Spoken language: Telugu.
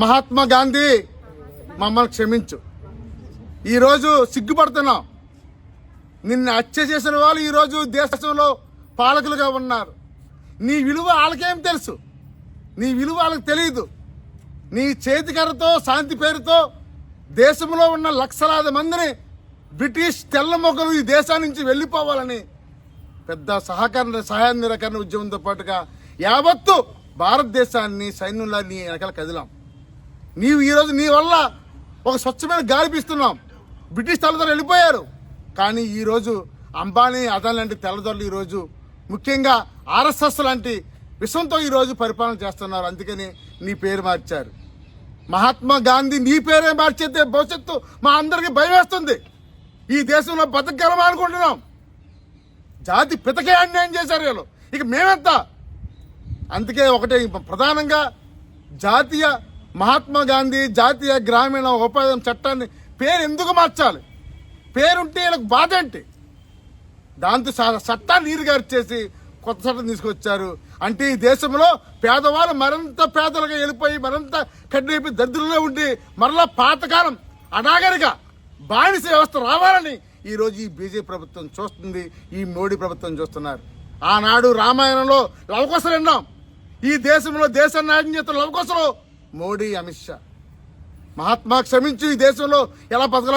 మహాత్మా గాంధీ మమ్మల్ని క్షమించు. ఈరోజు సిగ్గుపడుతున్నాం. నిన్ను హత్య చేసిన వాళ్ళు ఈరోజు దేశంలో పాలకులుగా ఉన్నారు. నీ విలువ వాళ్ళకేం తెలుసు? నీ విలువ వాళ్ళకి తెలియదు నీ చేతికరతో శాంతి పేరుతో దేశంలో ఉన్న లక్షలాది మందిని బ్రిటిష్ తెల్ల మొగ్గలు ఈ దేశం నుంచి వెళ్ళిపోవాలని పెద్ద సహకరణ సహాయ నిరాకరణ ఉద్యమంతో పాటుగా యావత్తు భారతదేశాన్ని సైన్యంలో నీ వెనకాల కదిలాం. నీవు ఈరోజు నీ వల్ల ఒక స్వచ్ఛమైన గాలి పీస్తున్నాం. బ్రిటిష్ తెల్లదొరలు వెళ్ళిపోయారు. కానీ ఈరోజు అంబానీ అదాని లాంటి తెల్లదొరలు ఈరోజు ముఖ్యంగా ఆర్ఎస్ఎస్ లాంటి విషంతో ఈరోజు పరిపాలన చేస్తున్నారు. అందుకని నీ పేరు మార్చారు. మహాత్మా గాంధీ నీ పేరే మార్చేస్తే భవిష్యత్తు మా అందరికీ భయం వేస్తుంది. ఈ దేశంలో బతకగలమా అనుకుంటున్నాం. జాతి పితకే అన్యాయం చేశారు వీళ్ళు. ఇక మేమెంత? అందుకే ఒకటే ప్రధానంగా జాతీయ మహాత్మా గాంధీ జాతీయ గ్రామీణ ఉపాధి చట్టాన్ని పేరు ఎందుకు మార్చాలి? పేరుంటే వీళ్ళకి బాధ ఏంటి? దాంతో చ- చట్టాన్ని నీరుగార్చేసి కొత్త చట్టం తీసుకొచ్చారు. అంటే ఈ దేశంలో పేదవాళ్ళు మరింత పేదలుగా వెళ్ళిపోయి మరింత కడ్డైపోయి దరిద్రంలో ఉండి మరలా పాతకాలం అనాగరిగా బానిస వ్యవస్థ రావాలని ఈరోజు ఈ బీజేపీ ప్రభుత్వం చూస్తుంది ఈ మోడీ ప్రభుత్వం చూస్తున్నారు. ఆనాడు రామాయణంలో లవకోసలు విన్నాం. ఈ దేశంలో దేశ నాయకం చేస్తున్న లవకోసలు మోడీ అమిత్ షా. మహాత్మా క్షమించు ఈ దేశంలో ఎలా బతకలా